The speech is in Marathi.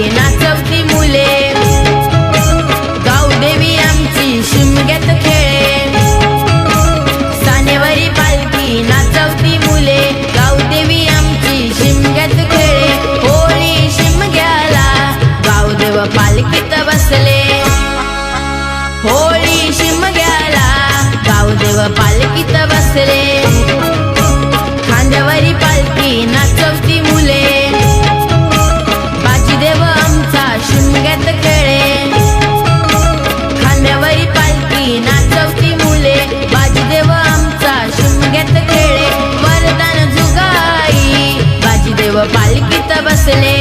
नाचवती मुले. गावदेवी आमची शिमग्यात खेळे. सानेवरी पालखी नाचवती मुले. गावदेवी आमची शिमग्यात खेळे. होळी शिमग्याला गावदेव पालखी ಬಾಲ್ಕಿತ ಬಸಲೇ